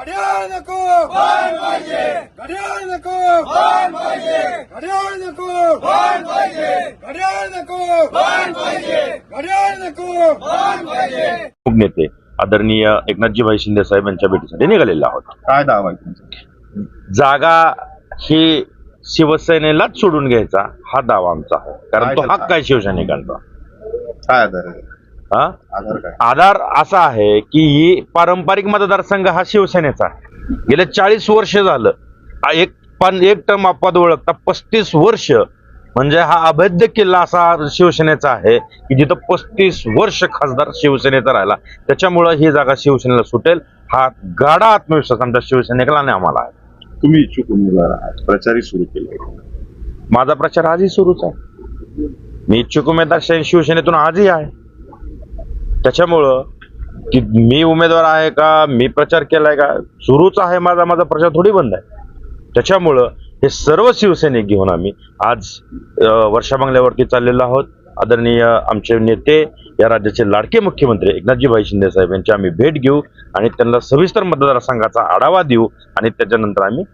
घड्याळ नको! पण पाहिजे! घड्याळ नको! पण पाहिजे! घड्याळ नको! पण पाहिजे! घड्याळ नको! पण पाहिजे! घड्याळ नको! पण पाहिजे! खूप नेते आदरणीय एकनाथजीभाई शिंदे साहेब यांच्या भेटीसाठी निघालेले आहोत. काय दावा आहे तुमचा? जागा ही शिवसेनेलाच सोडून घ्यायचा हा दावा आमचा आहे. कारण तो काय हक्क आहे शिवसैनिकांचा. काय आधार आहे? हा आधार असा आहे की ही पारंपरिक मतदारसंघ हा शिवसेनेचा आहे. गेले चाळीस वर्ष झालं. एक पण एक टर्म अपवाद ओळखता पस्तीस वर्ष. म्हणजे हा अभेद्य किल्ला असा शिवसेनेचा आहे की जिथं पस्तीस वर्ष खासदार शिवसेनेचा राहिला. त्याच्यामुळं ही जागा शिवसेनेला सुटेल. हा गाढा आत्मविश्वास आमच्या शिवसैनिकाला आणि आम्हाला आहे. तुम्ही इच्छुक उमेदवार आहात. प्रचारही सुरू केले माझा प्रचार आजही सुरूच आहे. मी इच्छुक उमेदवार शिवसेनेतून आजही आहे. त्याच्यामुळं की मी उमेदवार आहे का मी प्रचार केलाय का सुरूच आहे माझा माझा प्रचार थोडी बंद आहे. त्याच्यामुळं हे सर्व शिवसैनिक घेऊन आम्ही आज वर्षा बंगल्यावरती चाललेलो आहोत. आदरणीय आमचे नेते या राज्याचे लाडके मुख्यमंत्री एकनाथजीभाई शिंदे साहेब यांची आम्ही भेट घेऊ आणि त्यांना सविस्तर मतदारसंघाचा आढावा देऊ आणि त्याच्यानंतर आम्ही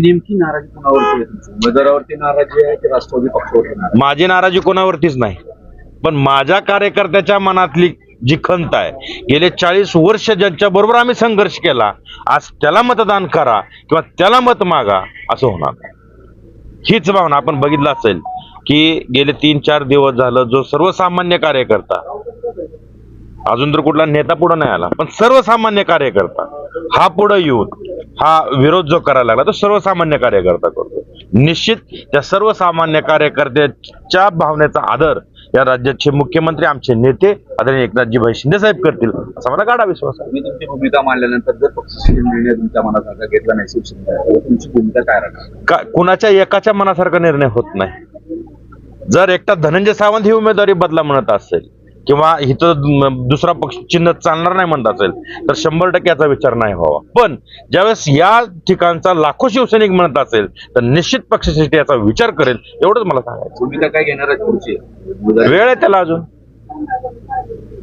नेमकी नाराजी कोणावरती नाराजी आहे की राष्ट्रवादी पक्षावरती माझी नाराजी कोणावरतीच नाही. पण माझ्या कार्यकर्त्याच्या मनातली जी खंत आहे. गेले चाळीस वर्ष ज्यांच्या बरोबर आम्ही संघर्ष केला आज त्याला मतदान करा किंवा त्याला मत मागा असं होणार हीच भावना आपण बघितलं असेल की गेले तीन चार दिवस झालं जो सर्वसामान्य कार्यकर्ता अजून तर कुठला नेता पुढे नाही आला पण सर्वसामान्य कार्यकर्ता हा पुढे येऊन हा विरोध जो करायला लागला तो सर्वसामान्य कार्यकर्ता करतो. निश्चित त्या सर्वसामान्य कार्यकर्त्याच्या भावनेचा आदर या राज्याचे मुख्यमंत्री आमचे नेते आदरणीय एकनाथजीभाई शिंदे साहेब करतील असा मला गाढा विश्वास आहे. तुमची भूमिका मांडल्यानंतर जर पक्षाचे निर्णय तुमच्या मनासारखा घेतला नाही तुमची भूमिका काय राहणार? का कुणाच्या एकाच्या मनासारखा निर्णय होत नाही. जर एकटा धनंजय सावंत ही उमेदवारी बदला म्हणत असेल किंवा इथं दुसरा पक्ष चिन्ह चालणार नाही म्हणत असेल तर शंभर टक्के याचा विचार नाही व्हावा. पण ज्यावेळेस या ठिकाणचा लाखो शिवसैनिक म्हणत असेल तर निश्चित पक्षासाठी याचा विचार करेल एवढंच मला सांगायचं. भूमिका काय घेणार वेळ आहे त्याला अजून.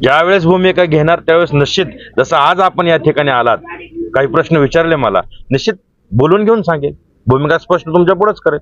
ज्यावेळेस भूमिका घेणार त्यावेळेस निश्चित जसं आज आपण या ठिकाणी आलात काही प्रश्न विचारले मला निश्चित बोलून घेऊन सांगेल. भूमिका स्पष्ट तुमच्या पुढेच करेल.